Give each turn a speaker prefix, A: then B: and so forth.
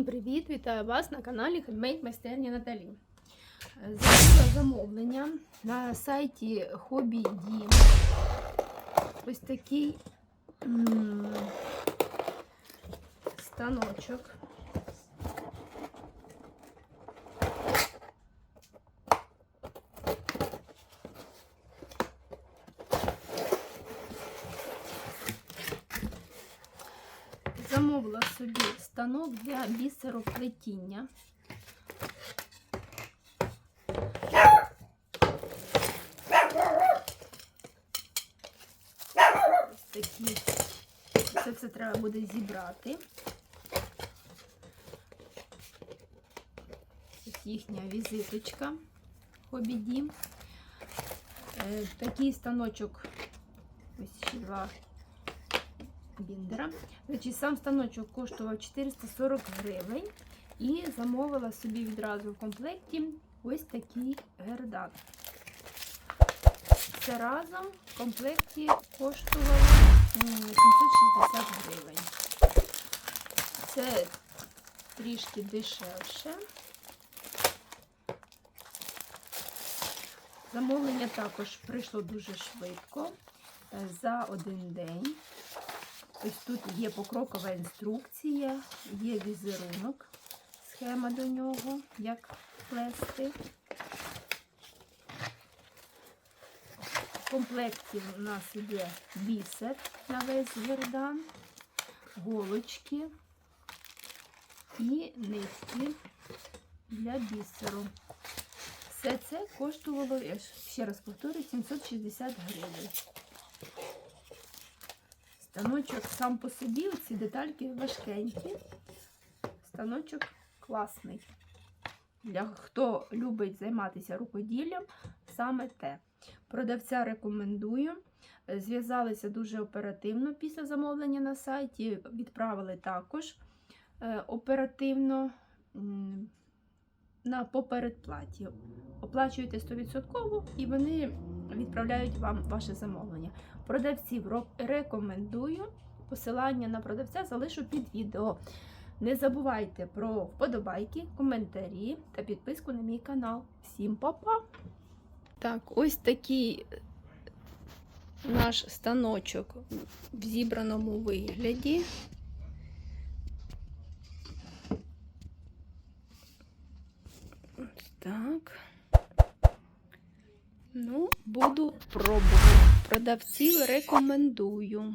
A: Вітаю вас на каналі Handmade майстерня Наталі. Зробила замовлення на сайті Hobby Дім. Ось такий станочок. Замовила собі станок для бісероплетіння. Ось такі. Це треба буде зібрати. Ось їхня візиточка Хобіді. Е, Такий станочок. Ось ще два біндера. Значить, сам станочок коштував 440 гривень. І замовила собі відразу в комплекті ось такий гердан. Це разом в комплекті коштувало 760 гривень. Це трішки дешевше. Замовлення також прийшло дуже швидко, е, за один день. Ось тут є покрокова інструкція, є візерунок, схема до нього, як плести. В комплекті у нас є бісер на весь гердан, голочки і нитки для бісеру. Все це коштувало, я ще раз повторюю, 760 гривень. Станочок сам по собі, ці детальки важкенькі. Станочок класний. Для хто любить займатися рукоділлям, саме те. Продавця рекомендую. Зв'язалися дуже оперативно після замовлення на сайті. Відправили також е, оперативно на попередплаті. Оплачуєте 100% і вони відправляють вам ваше замовлення. Продавців рекомендую. Посилання на продавця залишу під відео. Не забувайте про вподобайки, коментарі та підписку на мій канал. Всім па-па! Так, ось такий наш станочок в зібраному вигляді. Так. Ну, буду пробувати. Продавців рекомендую.